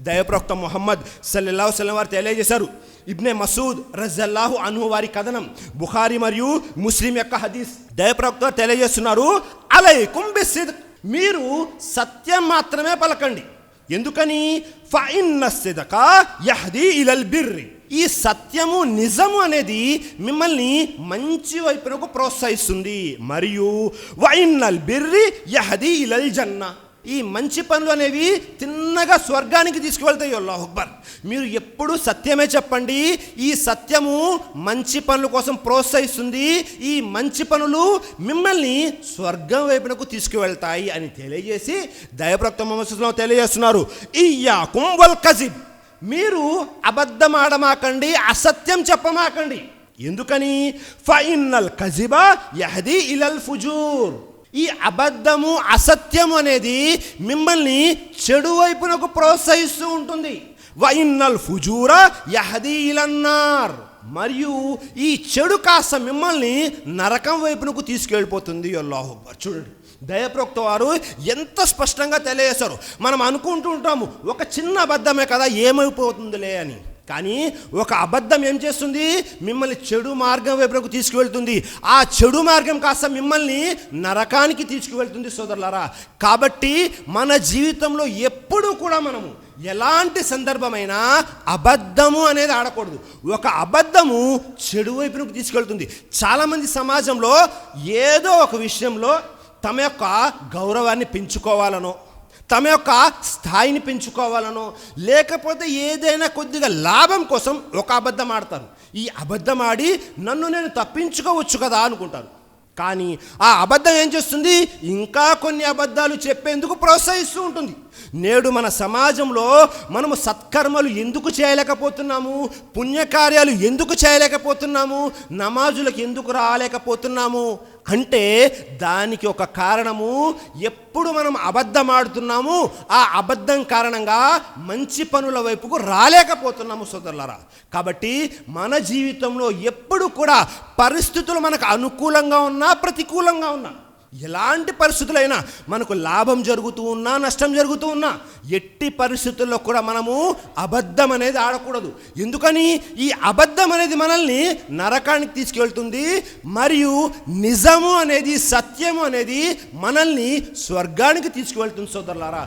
దయప్రోక్త మొహమ్మద్ సల్లల్లాహు సల్లం వారు తెలియజేశారు. ఇబ్నే మసూద్ రజల్లాహు అను వారి కథనం. బుఖారి మరియు ముస్లిం యొక్క హదీస్. దయప్రోక్త తెలియజేస్తున్నారు అలై బిసిద్ మీరు సత్యం మాత్రమే పలకండి. ఎందుకని? ఫైన్న సిదక యహది ఇలల్ బిర్రి. ఈ సత్యము నిజము అనేది మిమ్మల్ని మంచి వైపునకు ప్రోత్సహిస్తుంది. మరియు వైన్నల్ బిర్రి యహది ఇలల్ జన్నా. ఈ మంచి పనులు అనేవి తిన్నగా స్వర్గానికి తీసుకువెళ్తాయి అల్లాహ్ అక్బర్. మీరు ఎప్పుడు సత్యమే చెప్పండి ఈ సత్యము మంచి పనుల కోసం ప్రోత్సహిస్తుంది ఈ మంచి పనులు మిమ్మల్ని స్వర్గం వైపునకు తీసుకువెళ్తాయి అని తెలియజేసి దయప్రక్త మొహమ్మద్ తెలియజేస్తున్నారు. ఇయ్యా కుంవల్ కజిబ్. మీరు అబద్ధమాడమాకండి అసత్యం చెప్పమాకండి. ఎందుకని? ఫైనల్ కజిబా యహది ఇలల్ ఫుజూర్. ఈ అబద్ధము అసత్యము అనేది మిమ్మల్ని చెడు వైపునకు ప్రోత్సహిస్తూ ఉంటుంది. వైన్నల్ ఫుజూరా యహదీలన్నార్ మరియు ఈ చెడు కాస్త మిమ్మల్ని నరకం వైపునకు తీసుకెళ్ళిపోతుంది. అల్లాహు చూడండి దయప్రోక్త వారు ఎంత స్పష్టంగా తెలియజేశారు. మనం అనుకుంటూ ఉంటాము ఒక చిన్న అబద్ధమే కదా ఏమైపోతుందిలే అని. కానీ ఒక అబద్ధం ఏం చేస్తుంది? మిమ్మల్ని చెడు మార్గం వైపుకు తీసుకువెళ్తుంది. ఆ చెడు మార్గం కాస్త మిమ్మల్ని నరకానికి తీసుకువెళ్తుంది సోదరులారా. కాబట్టి మన జీవితంలో ఎప్పుడూ కూడా మనము ఎలాంటి సందర్భమైనా అబద్ధము అనేది ఆడకూడదు. ఒక అబద్ధము చెడు వైపునకు తీసుకెళ్తుంది చాలామంది సమాజంలో ఏదో ఒక విషయంలో తమ యొక్క గౌరవాన్ని పెంచుకోవాలనో తమ యొక్క స్థాయిని పెంచుకోవాలనో లేకపోతే ఏదైనా కొద్దిగా లాభం కోసం ఒక అబద్ధం ఆడతారు. ఈ అబద్ధం ఆడి నన్ను నేను తప్పించుకోవచ్చు కదా అనుకుంటారు. కానీ ఆ అబద్ధం ఏం చేస్తుంది? ఇంకా కొన్ని అబద్ధాలు చెప్పేందుకు ప్రోత్సహిస్తూ ఉంటుంది. నేడు మన సమాజంలో మనము సత్కర్మలు ఎందుకు చేయలేకపోతున్నాము? పుణ్యకార్యాలు ఎందుకు చేయలేకపోతున్నాము? నమాజులకు ఎందుకు రాలేకపోతున్నాము? అంటే దానికి ఒక కారణము ఎప్పుడు మనం అబద్ధం ఆడుతున్నాము ఆ అబద్ధం కారణంగా మంచి పనుల వైపుకు రాలేకపోతున్నాము సోదరులరా. కాబట్టి మన జీవితంలో ఎప్పుడు ఎప్పుడు కూడా పరిస్థితులు మనకు అనుకూలంగా ఉన్నా ప్రతికూలంగా ఉన్నా ఎలాంటి పరిస్థితులైనా మనకు లాభం జరుగుతూ ఉన్నా నష్టం జరుగుతూ ఉన్నా ఎట్టి పరిస్థితుల్లో కూడా మనము అబద్ధం అనేది ఆడకూడదు. ఎందుకని? ఈ అబద్ధం అనేది మనల్ని నరకానికి తీసుకెళ్తుంది మరియు నిజము అనేది సత్యము అనేది మనల్ని స్వర్గానికి తీసుకువెళ్తుంది సోదరులారా.